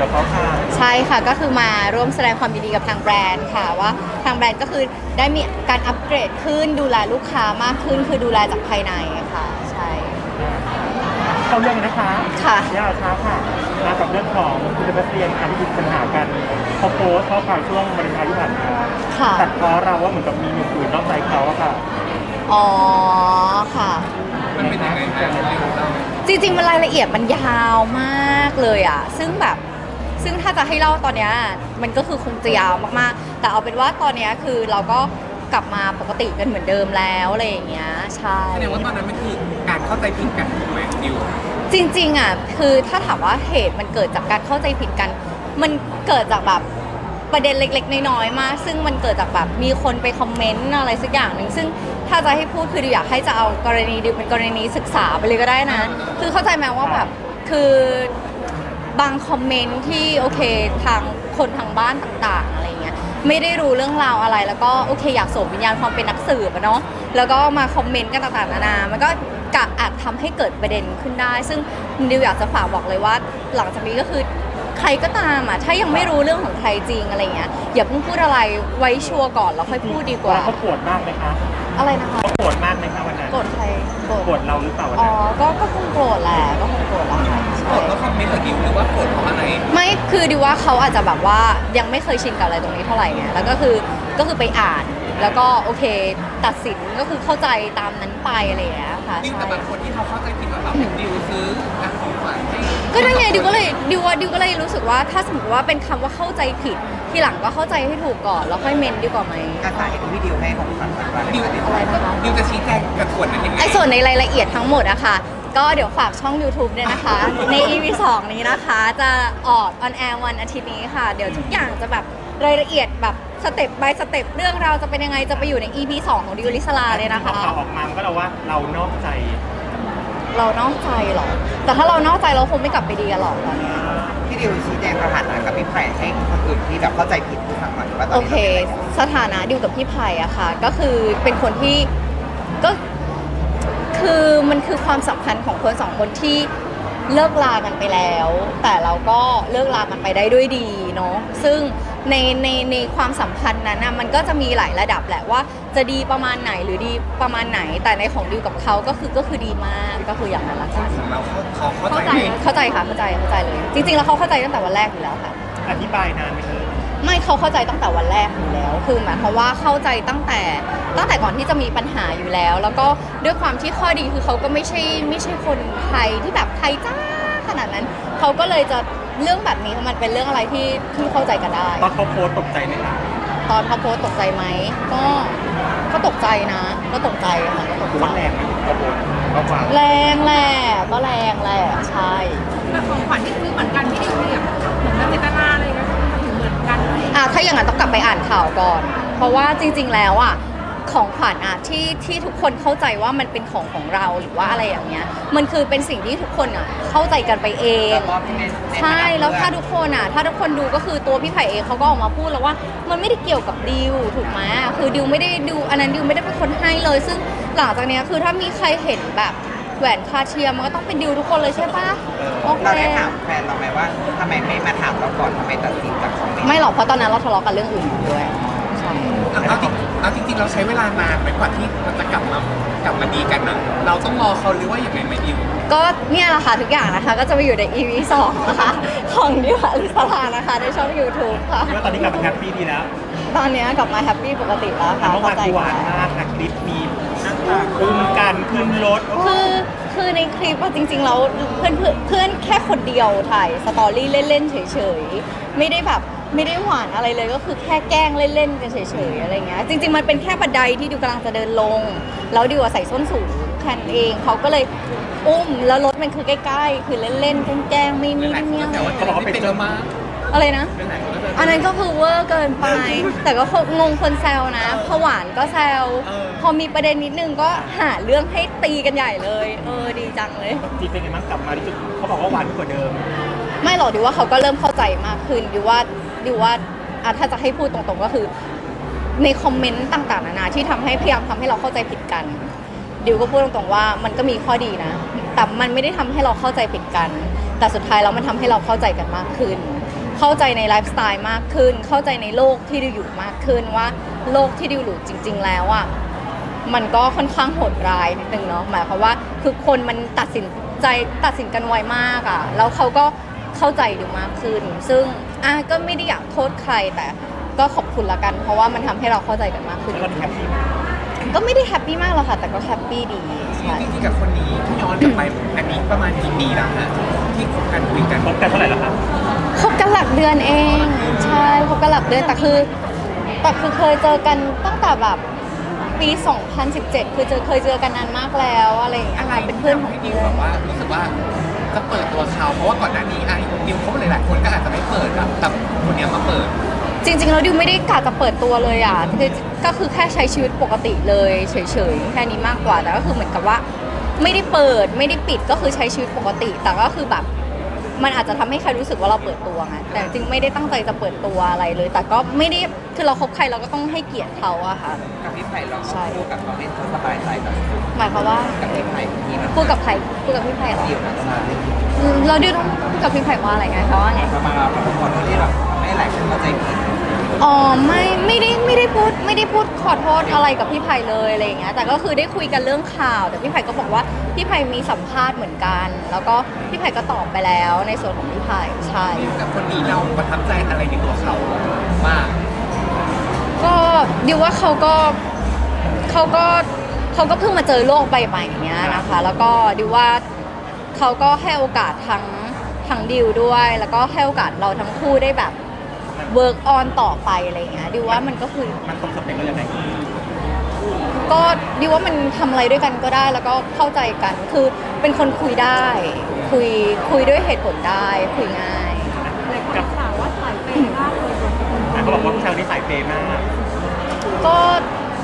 กับเขาค่ะใช่ค่ะก็คือมาร่วมแสดงความยินดีกับทางแบรนด์ค่ะว่าทางแบรนด์ก็คือได้มีการอัปเกรดขึ้นดูแลลูกค้ามากขึ้น คือดูแลจากภายในค่ะ ใช่เข้าเรื่องกันนะคะค่ะย่าช้าค่ะมากับเรื่องของคุณเซบาสเตียนค่ะที่มีปัญหากันเขาโพสต์ข้อความช่วงวันเลนไทน์ที่ผ่านมาค่ะตัดเพราะเราว่าเหมือนกับมีหนุ่มอื่นนอกใจเขาอะค่ะอ๋อค่ะมันเป็นยังไงแม่เร็วเล่าจริงๆมันรายละเอียดมันยาวมากเลยอะ ซึ่งแบบ ซึ่งถ้าจะให้เล่าตอนเนี้ยมันก็คือคงจะยาวมากๆ แต่เอาเป็นว่าตอนเนี้ยคือเราก็กลับมาปกติกันเหมือนเดิมแล้วอะไรอย่างเงี้ยใช่ แสดงว่าตอนนั้นมันคือการเข้าใจผิดกันถูกไหมดิวจริงๆอะคือถ้าถามว่าเหตุมันเกิดจากการเข้าใจผิดกัน มันเกิดจากแบบประเด็นเล็กๆ น้อยๆมากซึ่งมันเกิดจากแบบมีคนไปคอมเมนต์อะไรสักอย่างหนึ่งซึ่งถ้าจะให้พูดคือดิวอยากให้จะเอากรณีดิวเป็นกรณีศึกษาไปเลยก็ได้นะ คือเข้าใจไหมว่าแบบคือ บางคอมเมนต์ที่โอเคทางคนทางบ้านต่างๆอะไรเงี้ยไม่ได้รู้เรื่องราวอะไร แล้วก็โอเคอยากสวมวิญญาณความเป็นนักสืบอะเนาะแล้วก็มาคอมเมนต์กันต่างๆนานามันก็กะอาจทำให้เกิดประเด็นขึ้นได้ ซึ่งดิวอยากจะฝากบอกเลยว่า หลังจากนี้ก็คือใครก็ตามอะถ้ายังไม่รู้เรื่องของใครจริงอะไรเงี้ยอย่าเพิ่งพูดอะไรไว้ชัวร์ก่อนแล้วค่อยพูดดีกว่าเขาโกรธมากไหมคะอะไรนะคะเขาโกรธมากไหมคะวันนั้นโกรธใครโกรธโกรธเราหรือเปล่าวันอ๋อนั้นก็ก็คงโกรธแหละก็คง กรใช่ธเพราะคอมเมนต์เหรอดิวหรือว่าโกรธเพราะอะไรไม่คือดิวว่าเขาอาจจะแบบว่ายังไม่เคยชินกับอะไรตรงนี้เท่าไหร่ไงแล้วก็คือก็คือไปอ่านแล้วก็โอเค ตัดสินก็คือเข้าใจตามนั้นไปอะไรอย่างเงี้ยค่ะดิวใช่แต่บางคนที่เขาเข้าใจผิดว่าแบบดิวซื้อของขวัญให้ก็นั่นไงดิวก็เลยดิวว่าดิวก็เลยรู้สึกว่าถ้าสมมติว่าเป็นคำว่าเข้าใจผิด ทีหลังก็เข้าใจให้ถูกก่อนแล้วค่อยเมนดีกว่าไหมอาสาเห็นพี่ดิวให้ของขวัญวันวาเลนดิวไทน์อะไรนะคะดิวจะชี้แจงกับส่วนนั้นยังไงไอ้ส่วนในรายละเอียดทั้งหมดอะค่ะ ก็เดี๋ยวฝากช่อง YouTube ด้วยนะคะ ใน EP 2 นี้นะคะ จะออกออนแอร์วันอาทิตย์นี้ค่ะ เดี๋ยวทุกอย่างจะแบบรายละเอียดแบบสเต็ป by สเต็ปเรื่องราวจะเป็นยังไงจะไปอยู่ใน EP 2 ของดิวลิสลาเลยนะคะพอข่าวออกมามันก็เราว่าเรานอกใจ เรานอกใจเหรอ แต่ถ้าเรานอกใจเราคงไม่กลับไปดีกันหรอกตอนเนี้ยพี่ดิวชี้แจงสถานะกับพี่แพรให้คนอื่นที่แบบเข้าใจผิดฟังหน่อยว่าตอนโอนี้เคเราเป็นอะไรกันสถานะดิวกับพี่ไผ่อะค่ะ ก็คือเป็นคนที่ก็ คือมันคือความสัมพันธ์ของคนสองคนที่เลิกลากันไปแล้ว แต่เราก็เลิกลากันไปได้ด้วยดีเนาะซึ่งในในในความสัมพันธ์นั้นนะมันก็จะมีหลายระดับแหละว่าจะดีประมาณไหนหรือดีประมาณไหน แต่ในของดิวกับเขาก็คือก็คือดีมากก็คืออย่างนั้นละค่ะของเราเขาเขาเข้าเข้าใจใจไหมเข้าใจค่ะเข้าใจเข้าใจเลย จริงๆแล้วเขาเข้าใจตั้งแต่วันแรกอยู่แล้วค่ะ อธิบายนานไหมคะ ไม่เขาเข้าใจตั้งแต่วันแรกอยู่แล้ว คือหมายความว่าเข้าใจตั้งแต่ตั้งแต่ก่อนที่จะมีปัญหาอยู่แล้ว แล้วก็ด้วยความที่ข้อดีคือเขาก็ไม่ใช่ไม่ใช่คนไทยที่แบบไทยจ้าขนาดนั้นเขาก็เลยจะเรื่องแบบนี้มันเป็นเรื่องอะไรที่ที่เข้าใจกันได้ ตอนเขาโพสต์ตกใจไหมคะตอนเขาโพสต์ตกใจไหมก็ก็ตกใจนะก็ตกใจค่ะก็ตกคือใจว่าแรงไหมเขาโพสต์ข้อความแรงแหละก็แรงแหละใช่แต่ของขวัญางเงี้ยอะถ้าอย่างนั้นต้องกลับไปอ่านข่าวก่อน เพราะว่าจริง ๆ แล้วอะของขวัญอะที่ที่ทุกคนเข้าใจว่ามันเป็นของของเราหรือว่าอะไรอย่างเงี้ย มันคือเป็นสิ่งที่ทุกคนอะเข้าใจกันไปเอง แล้วก็พี่เนสใช่ แล้วถ้าทุกคนอะ ถ้าทุกคนดูก็คือตัวพี่ไผ่เองเขาก็ออกมาพูดแล้วว่า มันไม่ได้เกี่ยวกับดิวถูกไหมคือดิวไม่ได้ดิวอันนั้นดิวไม่ได้เป็นคนให้เลย ซึ่งหลังจากเนี้ยคือถ้ามีใครเห็นแบบ แหวนคาเทียมมันก็ต้องเป็นดิวทุกคนเลยใช่ปะโอเค เราได้ถามแฟนเราไหมว่าทำไมไม่มาถามเราก่อนทำไมตัดสินจากคอมเมนต์ไม่หรอกเพราะตอนนั้นเราทะเลาะกันเรื่องอื่นด้วยใช่เอาจริงเอาจริงๆเราใช้เวลานานไหมกว่าที่มันจะกลับมากลับมาดีกันนะเราต้องรอเขาหรือว่าอย่างไรไหมดิวก็เนี่ยแหละค่ะทุกอย่างนะคะ ก็จะไปอยู่ใน EP 2นะคะของดิวอลิสลานะคะ ในช่อง YouTube ค่ะคิดว่าตอนนี้กลับมาแฮปปี้ดีแล้วตอนเนี้ยกลับมาแฮปปี้ปกติแล้วแต่ค่ะเมื่อวานเข้าใจคือหวานค่ะมากค่ะคลิปมีนั่งตา คุมกันขึ้นรถโอ้คือคือในคลิปอะจริงๆแล้วเพื่อนเพื่อนเพื่อนแค่คนเดียวถ่ายสตอรี่เล่นๆเฉยๆไม่ได้แบบไม่ได้หวานอะไรเลยก็คือแค่แกล้งเล่นๆกันเฉยๆอะไรเงี้ยจริง ๆ มันเป็นแค่บันไดที่ดิวกำลังจะเดินลง แล้วดิวอะใส่ส้นสูงแค่นั้นเองเขาก็เลยอุ้มแล้วรถมันคือใกล้ๆ คือเล่นๆแกล้งๆไม่นี่ไม่เนี่ยแต่ว่าเขาบอกว่าเป็นแล้วมาอะไรนะ เป็นไหนก็อันนั้นก็คือเวอร์เกินไป แต่ก็คงงงคนแซวนะพอหวานก็แซว พอมีประเด็นนิดนึงก็หาเรื่องให้ตีกันใหญ่เลย เออดีจังเลย จีเป็นไงบ้างกลับมาที่จุดเขาบอกว่าหวานกว่าเดิม ไม่หรอกดิวว่าเขาก็เริ่มเข้าใจมากขึ้นดิวว่าดิวว่าอะถ้าจะให้พูดตรงๆก็คือ ในคอมเมนต์ต่างๆนานาที่ทำให้พยายามทำให้เราเข้าใจผิดกันดิวก็พูดตรงๆว่ามันก็มีข้อดีนะ แต่มันไม่ได้ทำให้เราเข้าใจผิดกัน แต่สุดท้ายแล้วมันทำให้เราเข้าใจกันมากขึ้น เข้าใจในไลฟ์สไตล์มากขึ้น เข้าใจในโลกที่ดิวอยู่มากขึ้นว่าโลกที่ดิวอยู่จริง ๆ แล้วอะ มันก็ค่อนข้างโหดร้ายนิดนึงเนาะหมายความว่าคือคนมันตัดสินใจตัดสินกันไวมากอะแล้วเขาก็เข้าใจดิวมากขึ้น ซึ่งอะก็ไม่ได้อยากโทษใครแต่ก็ขอบคุณละกัน เพราะว่ามันทำให้เราเข้าใจกันมากขึ้นแล้วก็แฮปปี้ก็ไม่ได้แฮปปี้มากหรอกค่ะ แต่ก็แฮปปี้ดีใช่จริงๆกับคนนี้ที่ย้อนกลับไปอันนี้ประมาณกี่ปีแล้วฮะที่คบกันคุยกันคบกันเท่าไหร่แล้วครับคบกันหลักเดือนเอง ใช่คบกันหลักเดือนแต่คือแต่คือเคยเจอกันตั้งแต่แบบ ปี 2017 คือเจอเคยเจอกันนานมากแล้วอะไรอย่างเงี้ยอะไรค่ะเป็นเพื่อนของให้ดิเพื่วอนแบบว่ารู้สึกว่าจะเปิดตัวเขาเพราะว่าก่อนหน้านี้ไอ้ดิวเขาหลายๆคนก็อาจจะไม่เปิดอะแต่คนเนี้ยมาเปิด จริงๆแล้วดิวไม่ได้กะจะเปิดตัวเลยอะคือก็คือแค่ใช้ชีวิตปกติเลยเฉยๆแค่นี้มากกว่าแต่ก็คือเหมือนกับว่า ไม่ได้เปิดไม่ได้ปิดก็คือใช้ชีวิตปกติ แต่ก็คือแบบ มันอาจจะทำให้ใครรู้สึกว่าเราเปิดตัวไงแต่จริงๆไม่ได้ตั้งใจจะเปิดตัวอะไรเลย แต่ก็ไม่ได้คือเราคบใครเราก็ต้องให้เกียรติเขาอะค่ะกับพี่ไผ่เราใช่พูดกับเขาเล่นเขาสบายใจแบบหมายความว่ากับพี่ไผ่ที่มันพูดกับใครพูดกับพี่ไผ่เหรอดีนะใช่อืมเราดิวต้องพูดกับพี่ไผ่ว่าอะไรไงเขาว่าไงประมาณเราเป็นคนที่แบบทำให้หลายคนเข้าใจผิดอ๋อไม่ไม่ได้ไม่ได้พูดไม่ได้พูดขอโทษอะไรกับพี่ไผ่เลยอะไรอย่างเงี้ยแต่ก็คือได้คุยกันเรื่องข่าว แต่พี่ไผ่ก็บอกว่าพี่ไผ่มีสัมภาษณ์เหมือนกัน แล้วก็ พี่ไผ่ก็ตอบไปแล้วในส่วนของพี่ไผ่ใช่ ดิวกับคนนี้เราประทับใจอะไรในตัวเขามาก ก็ดิวว่าเขาก็เขาก็เขาก็เพิ่งมาเจอโลกใบใหม่เนี้ยนะคะ แล้วก็ดิวว่าเขาก็ให้โอกาสทั้งทั้งดิวด้วย แล้วก็ให้โอกาสเราทั้งคู่ได้แบบเวิร์กออนต่อไปอะไรอย่างเงี้ยดิวว่ามันก็คือ มันตรงสเปคเรายังไงก็ดิวว่ามันทำอะไรด้วยกันก็ได้แล้วก็เข้าใจกันคือเป็นคนคุยได้ คุยคุยด้วยเหตุผลได้คุยง่ายกับสาวว่าสายเปย์มากเลยเขาบอกว่าผู้ชายคนนี้สายเปย์มากก็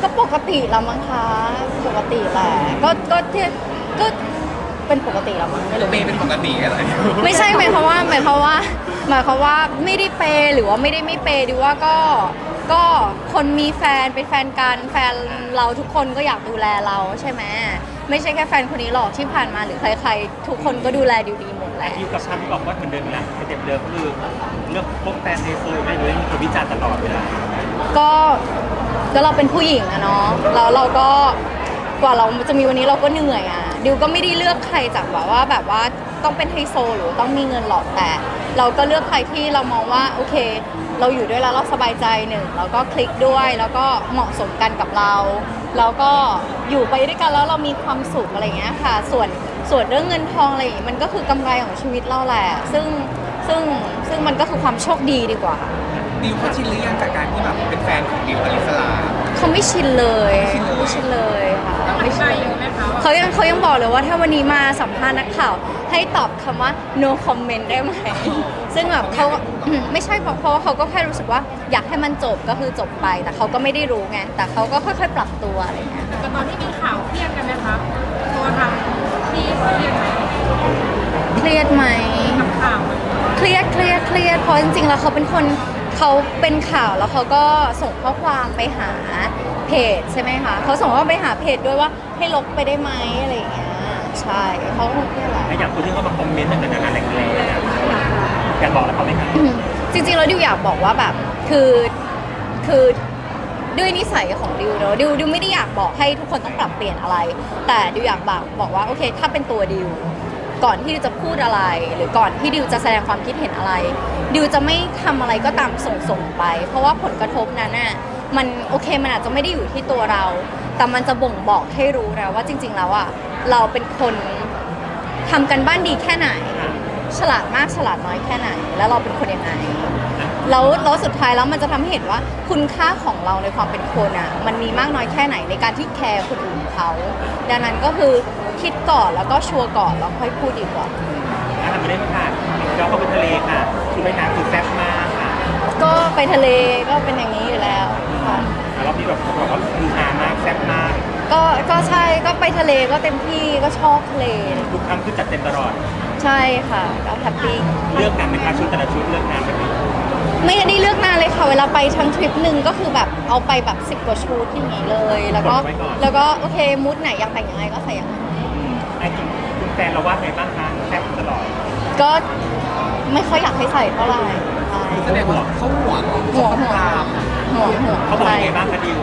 ก็ปกติแล้วมั้งคะปกติแหละก็ก็ที่ก็เป็นปกติแล้วมั้งไม่รู้เปย์เป็นปกติกันเหรอไม่ใช่หมายความว่าหมายความว่า หมายความว่าไม่ได้เปย์หรือว่าไม่ได้ไม่เปย์ดิวว่าก็ก็คนมีแฟนเป็นแฟนกันแฟนเราทุกคนก็อยากดูแลเราใช่ไหม ไม่ใช่แค่แฟนคนนี้หรอกที่ผ่านมาหรือใครๆ ทุกคนก็ดูแลดิวดีหมดแหละอยู่กับชามที่บอกว่าเหมือนเดิมแหละสเต็ปเดิมก็คือเรื่องพวกแฟนในโซนไม่รู้มีคนวิจารณ์ตลอดเวลาก็ก็เราเป็นผู้หญิงอะเนาะแล้วเราก็กว่าเราจะมีวันนี้เราก็เหนื่อยอะดิวก็ไม่ได้เลือกใครจากแบบว่าแบบว่าต้องเป็นไฮโซหรือต้องมีเงินหรอกแต่ เราก็เลือกใครที่เรามองว่าโอเค เราอยู่ด้วยแล้วเราสบายใจหนึ่งแล้วก็คลิกด้วยแล้วก็เหมาะสมกันกับเรา แล้วก็อยู่ไปด้วยกันแล้วเรามีความสุขอะไรอย่างเงี้ยค่ะ ส่วนส่วนเรื่องเงินทองอะไรอย่างงี้มันก็คือกำไรของชีวิตเราแหละ ซึ่งซึ่งซึ่งมันก็คือความโชคดีดีกว่า ดิวเขาชินหรือยังกับการที่แบบเป็นแฟนของดิวอลิสลาเขาไม่ชินเลยไม่ชินเลยไม่ชินเลยค่ะต้องอไม่ธิชินบายเลเยยอะไหมคะว่าเขายังเขายังบอกเลยว่าถ้าวันนี้มาสัมภาษณ์นักข่าว ให้ตอบคำว่า no comment ได้ไหม ซึ่งแบบเขาก็อืมไม่ใช่เพราะเพราะว่าเขาก็แค่รู้สึกว่าอยากให้มันจบก็คือจบไป แต่เขาก็ไม่ได้รู้ไง แต่เขาก็ค่อยๆ ปรับตัวอะไรอย่างเงี้ย แต่ตอนที่มีข่าวเครียดกันไหมคะตัวทางที่เครียดไหมเครียดไหม กับข่าวมันเครียดเครียดเครียดเพราะจริงๆ แล้วเขาเป็นคนเขาเป็นข่าวแล้วเขาก็ส่งข้อความไปหาเพจใช่ไหมคะเขาส่งข้อความไปหาเพจด้วยว่าให้ลบไปได้ไหมอะไรอย่างเงี้ย ใช่เขาก็คงเครียดแหละไอ้อย่างคนที่เขามาคอมเมนต์ต่างๆนานาแรงๆอะอยากบอกอะไรเขาไหมครับอืมจริงๆแล้วดิวอยากบอกว่าแบบคือคือด้วยนิสัยของดิวเนอะดิวดิวไม่ได้อยากบอกให้ทุกคนต้องปรับเปลี่ยนอะไร แต่ดิวอยากบอกบอกว่าโอเค ถ้าเป็นตัวดิวก่อนที่ดิวจะพูดอะไร หรือก่อนที่ดิวจะแสดงความคิดเห็นอะไรดิวจะไม่ทำอะไรก็ตามส่งส่งๆไป เพราะว่าผลกระทบนั้นน่ะมันโอเคมันอาจจะไม่ได้อยู่ที่ตัวเรา แต่มันจะบ่งบอกให้รู้แล้วว่าจริง ๆ แล้วอะเราเป็นคนทำกันบ้านดีแค่ไหน ฉลาดมากฉลาดน้อยแค่ไหน แล้วเราเป็นคนยังไงแล้วแล้วสุดท้ายแล้วมันจะทำให้เห็นว่าคุณค่าของเราในความเป็นคนอะมันมีมากน้อยแค่ไหนในการที่แคร์คนอื่นเขาดังนั้นก็คือคิดก่อนแล้วก็ชัวร์ก่อนแล้วค่อยพูดดีกว่า ถ้าทำไม่ได้ค่ะเราก็ไปทะเลค่ะคือไปน้ำคือแซ่บมากค่ะ ก็ไปทะเลก็เป็นอย่างนี้อยู่แล้วค่ะ แล้วที่แบบบอกว่าคือฮามากแซ่บมากก็ก็ใช่ก็ไปทะเลก็เต็มที่ก็ชอบทะเล ทุกครั้งคือจัดเต็มตลอด ใช่ค่ะก็แฮปปี้เลือกนานไหมคะชุดแต่ละชุดเลือกนานไหมคะไม่ได้เลือกนานเลยค่ะเวลาไปทั้งทริปหนึ่งก็คือแบบเอาไปแบบสิบ10 กว่าชุดอย่างนี้เลย แล้วก็แล้วก็โอเคมูดไหนอยากแต่งยังไงก็ใส่อย่างนั้นไอ้จริงคุณแฟนเราว่าไงบ้างคะแซ่บตลอดก็ไม่ค่อยอยากให้ใส่เท่าไหร่ใช่แสดงว่าเขาห่วงห่วงห่วงตาม ห่วงห่วงเขาบอกยังไงบ้างคะดิว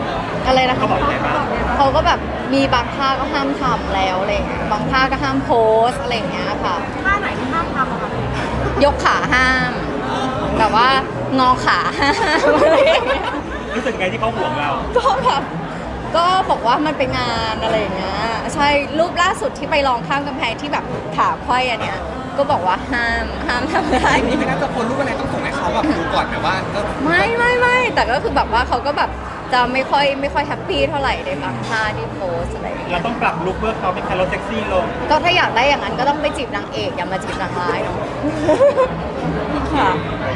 อะไรนะเขาบอกยังไงบ้างเขาก็แบบมีบางท่าก็ห้ามทำแล้วอะไรอย่างเงี้ยบางท่าก็ห้ามโพสอะไรอย่างเงี้ยค่ะท่าไหนที่ห้ามทำอะคะยกขาห้ามแบบว่างอขาห้ามอะไรอย่างเงี้ยรู้สึกไงที่เขาห่วงเราก็แบบก็บอกว่ามันเป็นงานอะไรอย่างเงี้ยใช่รูปล่าสุดที่ไปลองข้ามกำแพงที่แบบขาไขว้อันเนี้ยก็บอกว่าห้ามห้ามทำอะไรอย่างนี้ไม่น่าจะคนรูปอะไรต้องส่งให้ เขาแบบดูก่อนแบบว่าเออไม่ไม่ไม่แต่ก็คือแบบว่าเขาก็แบบจะไม่ค่อยไม่ค่อยแฮปปี้เท่าไหร่ในบางท่าที่โพสอะไรอย่างเงี้ยเราต้องปรับลุคเพื่อเขาเป็นการลดเซ็กซี่ลงก็ถ้าอยากได้อย่างนั้นก็ต้องไปจีบนางเอกอย่ามาจีบนางร้ายเนาะค่ะ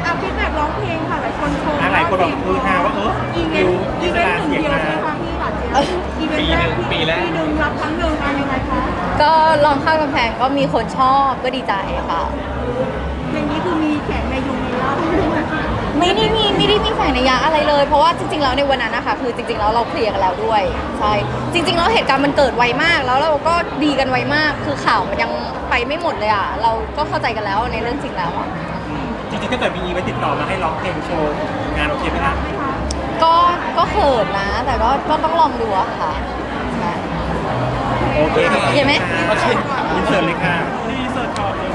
อะฟีดแบ็กร้องเพลงค่ะหลายคนชมหลายคนแบบคือฮาว่าเอออีเวดินวต์ดิอีวเวสนลาต์หนึ่งเสียงเดียวมาใช่ไหมคะพี่หลานเจี๊ยบอีเวนต์แรกที่ปีหนึ่งรับครั้งหนึ่งอะไรยังไงคะ ก็ลองข้ามกำแพงก็มีคนชอบก็ดีใจค่ะ อย่างนี้คือมีแข่ ไม่ได้มีไม่ได้มีแฝงในยยะอะไรเลย เพราะว่าจริงๆแล้วในวันนั้นนะคะคือจริงๆแล้วเราเคลียร์กันแล้วด้วยใช่จริง ๆ แล้วเหตุการณ์มันเกิดไวมาก แล้วเราก็ดีกันไวมาก คือข่าวมันยังไปไม่หมดเลยอะเราก็เข้าใจกันแล้วในเรื่องจริงแล้วอะจริงๆถ้าเกิดมีอีเวนต์ติดต่อมาให้ร้องเพลงโชว์งานโอเคไหมคะก็ก็เขินนะ แต่ก็ก็ต้องลองดูอะค่ะใช่โอเคครับเห็นไหมโอเคอินเสิร์ตเลยค่ะนี่อินเสิร์ตก่อนเลย